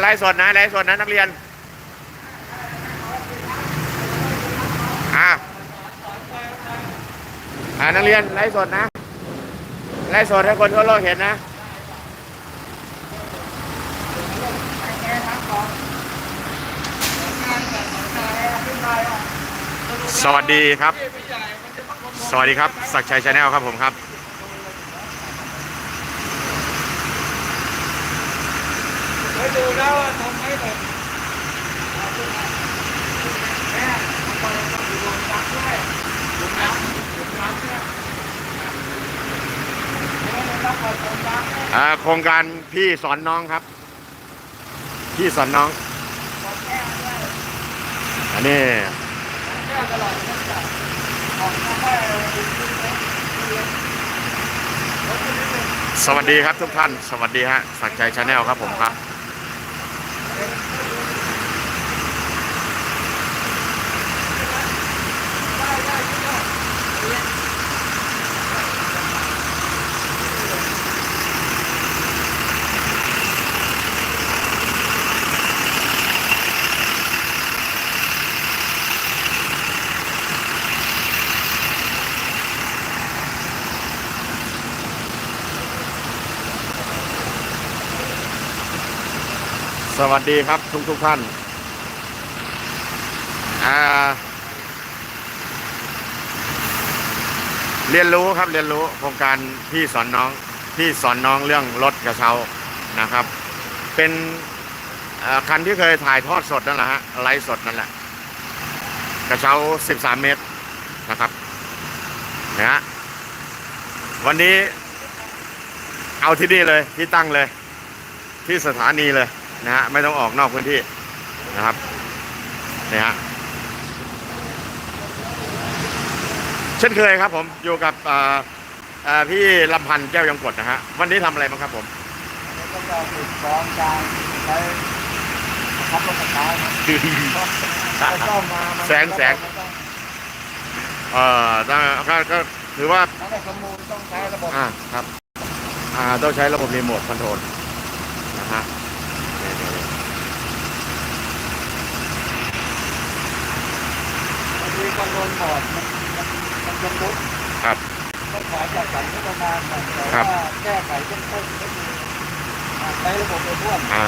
ไลฟ์สดนะไลฟ์สดนะนักเรียนอ่าอ่านักเรียนไลฟ์สดนะไลฟ์สดให้คนทั่วโลกเห็นนะสวัสดีครับ สวัสดีครับศักชัยชาแนลครับผมครับ ไปดูแล้วว่าทำไม่หมดแม่ทำไมต้องอยู่โรงน้ำด้วยโรงน้ำโรงน้ำเนี่ยแม่ได้รับความสนใจแม่อ่าโครงการพี่สอนน้องครับ พี่สอนน้องอกแม่ด้วยอันนี้แม่ตลอดตั้งแต่ออกมาแม่ดูดูนะเรีรถที่นี่เป็นสวัสดีครับทุกท่าน สวัสดีฮะศักดิ์ชัยชาแนลครับผมครับ ได้ได้ที่ว่าเรียน สวัสดีครับทุกทุกท่าน เรียนรู้ครับเรียนรู้โครงการพี่สอนน้องพี่สอนน้องเรื่องรถกระเช้านะครับ เป็นคันที่เคยถ่ายทอดสดนั่นแหละฮะไลฟ์สดนั่นแหละ กระเช้า 13 เมตรนะครับนะฮะวันนี้เอาที่นี่เลยที่ตั้งเลย ที่สถานีเลย นะฮะไม่ต้องออกนอกพื้นที่นะครับนี่ฮะเช่นเคยครับ ผมอยู่กับเอ่อเอ่อพี่ลำพันธ์แก้วยงกฎนะฮะวันนี้ทำอะไรบ้างครับผมแล้วก็จะฝึกซ้อมการใช้ขับรถกระเช้านะไม่ต้องมามันแสงแสงเอ่อต้องก็ก็ถือว่าถ้าได้สมมูลต้องใช้ระบบอ่าครับ อ่าต้องใช้ระบบรีโมทคอนโทรลนะฮะนี่นี่นี่ บางทีกังวลบอดมันมันจะลุกครับต้องขอจัดสรรงบประมาณก่อนแต่ครับว่าแก้ไขเบื้องต้นก็คือใช้ระบบโอพ่วงอ่า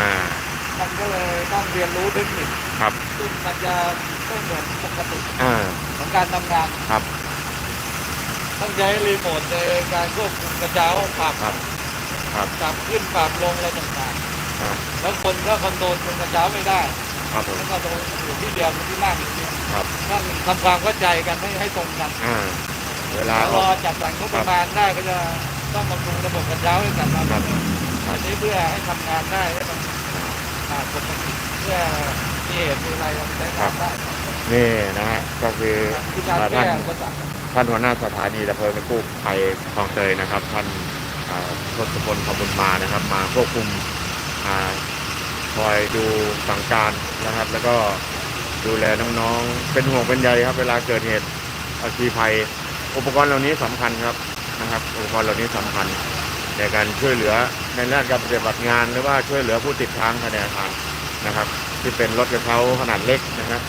มันก็เลยต้องเรียนรู้เทคนิคครับซึ่งมันจะไม่เหมือนปกติอ่าของการทำงานครับ ต้องใช้รีโมทในการควบคุมกระเช้าปรับครับครับปรับขึ้นปรับลงอะไรต่างๆแล้วคนก็คอนโทรลกระเช้าไม่ได้ ครับผมแล้วก็ตรงอยู่ที่เดียวที่นั่งอยู่เนี่ยครับต้องทำความเข้าใจกันให้ให้ตรงกันอ่าเวลาแล้วอรออก จัดสรรงบประมาณได้ก็จะต้องบำรุงระบบกระเช้าให้กันมาครับ อันนี้เพื่อให้ทำงานได้ให้มันอ่าปกติเพื่อมีเหตุมีอะไรเราใช้งานได้นี่นะฮะก็คือคือการท่าแก้นอุปสรรค ท่านหัวหน้าสถานีดับเพลิงและกู้ภัยคลองเตยนะครับ ท่านอ่าทศพลขบุญมานะครับ มาควบคุมอ่า คอยดูสั่งการนะครับ แล้วก็ดูแลน้องๆ เป็นห่วงเป็นใยครับ เวลาเกิดเหตุอัคคีภัย อุปกรณ์เหล่านี้สำคัญครับนะครับ อุปกรณ์เหล่านี้สำคัญในการช่วยเหลือในด้านการปฏิบัติงาน หรือว่าช่วยเหลือผู้ติดค้างภายในอาคารนะครับ ที่เป็นรถกระเช้าขนาดเล็กนะครับ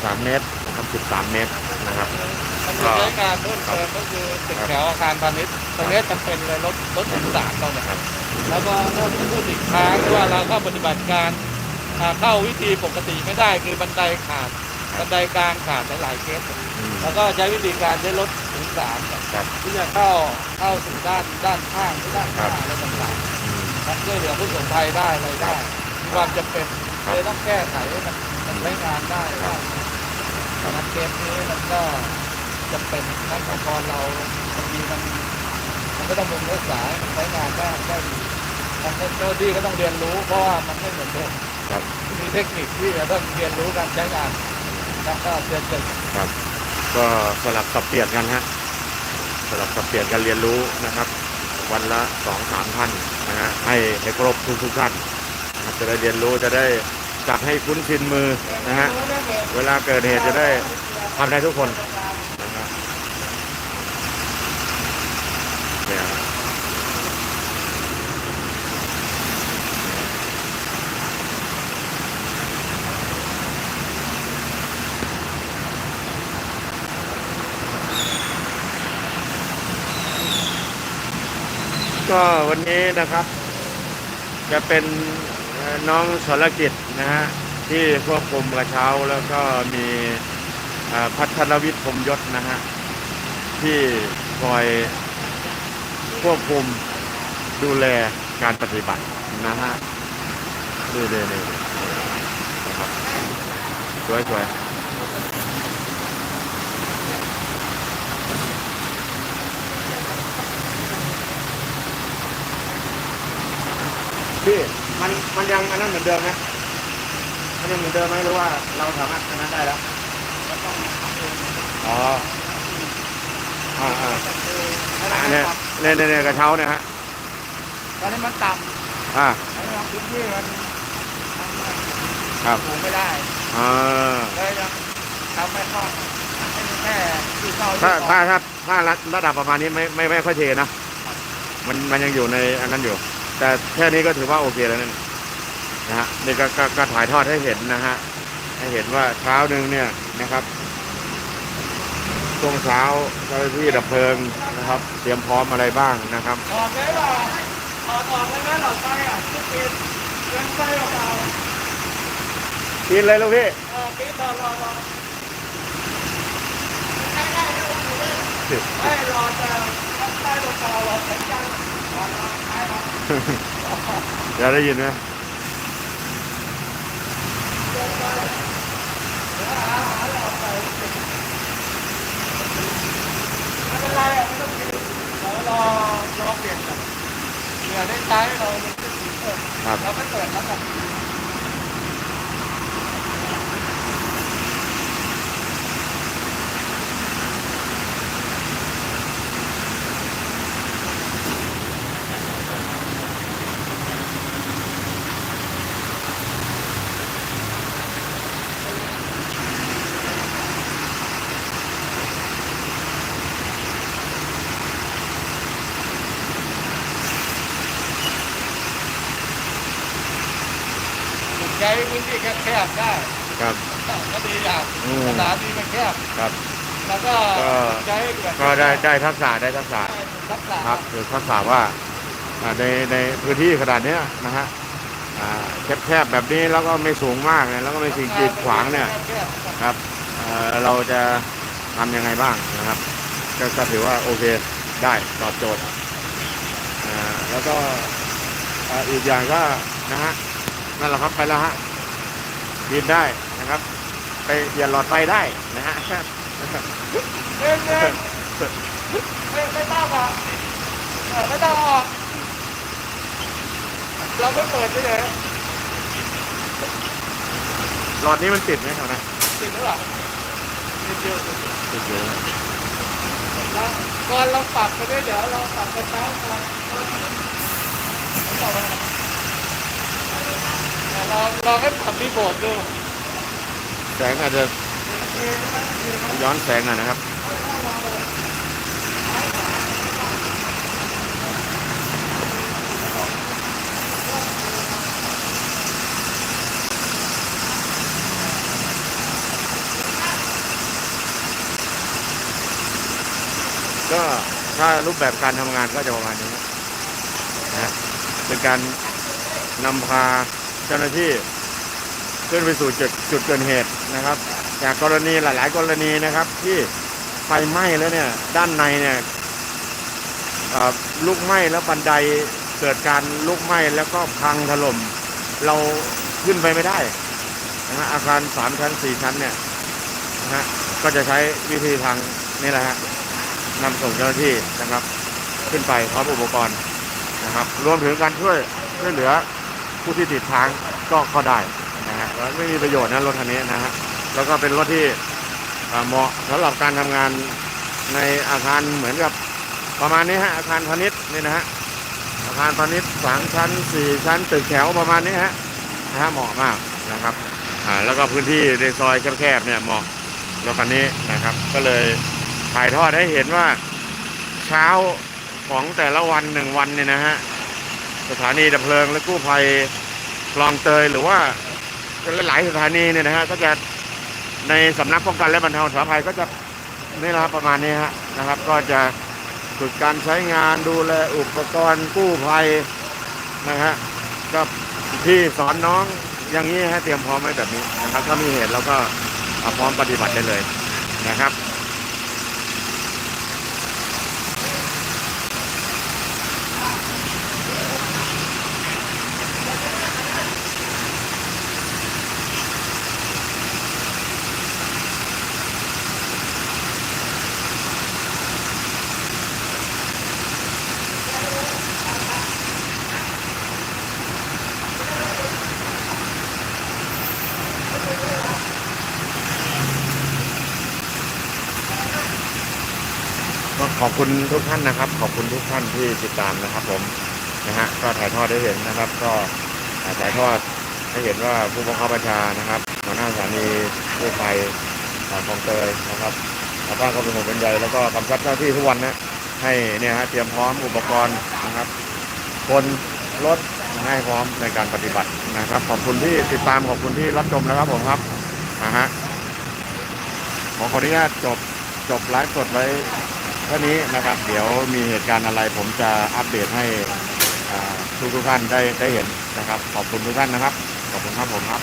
13 เมตรนะครับ 13 เมตรนะครับ มันจะใช้งานเพิ่มเติมก็คือตึกแถวอาคารพาณิชย์ตรงนี้จำเป็นเลยรถรถถึงสามเราเนี่ยครับแล้วก็เรื่องผู้ติดค้างหรือว่าเราเข้าปฏิบัติการอ่าเข้าวิธีปกติไม่ได้คือบันไดขาดบันไดกลางขาดหลายๆเคสอืมแล้วก็ใช้วิธีการใช้รถถึงสามเนี่ยครับที่จะเข้าเข้าสู่ด้านด้านข้างหรือด้านหน้าอะไรต่างอืมๆมันช่วยเหลือผู้ประสบภัยได้อะไรได้มีความจำเป็นครับเลยต้องแก้ไขให้มันมันใช้งานได้ครับตอนนั้นเคสนี้มันก็ จำเป็นนักองค์กรเราบางทีมันมันก็ต้องเป็นเนื้อสายมันใช้งานได้ได้ดีทางเจ้าหน้าที่ก็ต้องเรียนรู้ เพราะว่ามันไม่เหมือนเดิมครับมีเทคนิคที่จะต้องเรียนรู้การใช้งานแล้วก็เรียนรู้ครับก็สลับสับเปลี่ยนกันฮะสลับสับเปลี่ยนกันเรียนรู้นะครับ วันละสองสามท่านนะฮะให้ให้ครบทุกทุกๆท่านนะครับจะได้เรียนรู้จะได้จับให้คุ้นชินมือนะฮะเวลาเกิดเหตุจะได้ทำได้ทุกคนนะฮะเนี่ยฮะ ก็วันนี้นะครับ จะเป็นน้องสรกิจนะฮะที่ควบคุมกระเช้าแล้วก็มีพัฒนวิทย์พรมยศนะฮะที่คอยควบคุมดูแลการปฏิบัตินะฮะดูเลยเลยนะครับสวยส พี่มันมันยังอันนั้นเหมือนเดิมไหมมันยังเหมือนเดิมไหมหรือว่าเราสามารถอันนั้นได้แล้วอ๋ออ่าอ่าอันเนี้ยเนี่ยเนี่ยเนี่ยกระเช้าเนี่ยฮะตอนนี้มันต่อ่าำตอนนี้พื้นที่มันมันครับสูงไม่ได้อ่าเลยยังทำไม่คล่องให้แค่ที่เข้าถ้าที่ออกถ้าถ้าถ้าระระดับประมาณนี้ไม่ไม่ไม่ค่อยเทนะมันมันยังอยู่ในอันนั้นอยู่ แต่แค่นี้ก็ถือว่าโอเคแล้วนั่นนะฮะนี่ก็กก็ถ่ายทอดให้เห็นนะฮะให้เห็นว่าเช้าหนึ่งเนี่ยนะครับช่วงเช้าเจ้าหน้าที่ดับเพลิงนะครับ เตรียมพร้อมอะไรบ้างนะครับออกเลยเหรอออกออกเลยไหมหลอดไฟอะที่ปิดเลี้ยงไฟเปล่ากินเลยลูกพี่ๆเอปิดรอรอรอไม่รอจะเลี้ยงไฟเปล่าๆรอแข็งจังรอรอไฟร อจะได้ยินไหมไม่เป็นไรอะไม่ต้องปิดเดี๋ยวรอรอเปลี่ยนก่อนเผื่อได้ใช้เราจะปิดเปิดครับเราไม่เปิดแล้วกัน บๆได้ครับ ก็ดีอย่างอืมสถานีมันแคบ ครับ แล้วก็ก็ ใช้แบบก็ได้ได้ทักษะได้ทักษะทักษะครับคือทักษะว่าอ่าในในพื้นที่ขนาดเนี้ยนะฮะอ่าแคบๆแบบนี้แล้วก็ไม่สูงมากเนี่ยแล้วก็ไม่สิ่งกีดขวางเนี่ยแคบๆ ครับเอ่อเราจะทำยังไงบ้างนะครับก็ก็ถือว่าโอเคได้ตอบโจทย์อ่าแล้วก็อ่าอีกอย่างก็นะฮะนั่นแหละครับไปแล้วฮะ บินได้นะครับ ไปเปลี่ยนหลอดไฟได้นะฮะเองเองไม่ไม่ต้องอะเออไม่ต้องออกเราไม่เปิดไปเลย หลอดนี้มันติดไหมครับนะติดหรือเปล่าติดเยอะติดเยอะแล้วก่อนเราปรับไปด้วยเดี๋ยวเราปรับไปเช้าก่อน เราเราให้ปรับรีโมทดูแสงอาจจะย้อนแสงหน่อยนะครับก็ถ้ารูปแบบการทำงานก็จะประมาณนี้นะฮะเป็นการนำพา เจ้าหน้าที่ขึ้นไปสู่จุดจุดเกิดเหตุนะครับ จากกรณีหลาย ๆ กรณีนะครับ ที่ไฟไหม้แล้วเนี่ยด้านในเนี่ยลุกไหม้แล้วบันไดเกิดการลุกไหม้แล้วก็พังถล่ม เราขึ้นไปไม่ได้นะฮะอาคารสามชั้นสี่ชั้นเนี่ยนะฮะก็จะใช้วิธีทางนี่แหละฮะนำส่งเจ้าหน้าที่นะครับ ขึ้นไปพร้อมอุปกรณ์นะครับ รวมถึงการช่วยช่วยเหลือ ผู้ที่ติดค้างก็ก็ได้นะฮะแล้วไม่มีประโยชน์นะรถคันนี้นะฮะแล้วก็เป็นรถที่เหมาะสำหรับการทำงานในอาคารเหมือนกับประมาณนี้ฮะอาคารพาณิชย์นี่นะฮะอาคารพาณิชย์สามชั้นสี่ชั้นตึกแถวประมาณนี้ฮะนะฮะเหมาะมากนะครับอ่าแล้วก็พื้นที่ในซอยแคบๆเนี่ยเหมาะรถคันนี้นะครับ ก็เลยถ่ายทอดให้เห็นว่าเช้าของแต่ละวันหนึ่งวันเนี่ยนะฮะ สถานีดับเพลิงและกู้ภัยคลองเตยหรือว่าหลายๆสถานีเนี่ยนะฮะก็จะในสำนักป้องกันและบรรเทาสาธารณภัยก็จะนี่ละดับประมาณนี้ฮะนะครับ ก็จะฝึกการใช้งานดูแลอุปกรณ์กู้ภัยนะฮะก็ที่สอนน้องอย่างนี้ให้เตรียมพร้อมไว้แบบนี้นะครับ ถ้ามีเหตุเราก็พร้อมปฏิบัติได้เลยนะครับ ก็ขอบคุณทุกท่านนะครับ ขอบคุณทุกท่านที่ติดตามนะครับ ผมนะฮะก็ถ่ายทอดได้เห็นนะครับ ก็ถ่ายทอดให้เห็นว่าผู้บังคับบัญชานะครับหัวหน้าสถานีกู้ภัยอ่าคลองเตยนะครับชาวบ้านก็เป็นห่วงเป็นใยแล้วก็กำชับเจ้าที่ทุกวันนะให้เนี่ยฮะเตรียมพร้อมอุปกรณ์นะครับ คนรถให้พร้อมในการปฏิบัตินะครับ ขอบคุณที่ติดตามขอบคุณที่รับชมนะครับผมครับนะฮะขอขออนุญาตจบจบไลฟ์สดไว้ ท่านี้นะครับ เดี๋ยวมีเหตุการณ์อะไรผมจะอัปเดตให้ทุกทุกท่านได้ได้เห็นนะครับ ขอบคุณทุกท่านนะครับ ขอบคุณครับผมครับ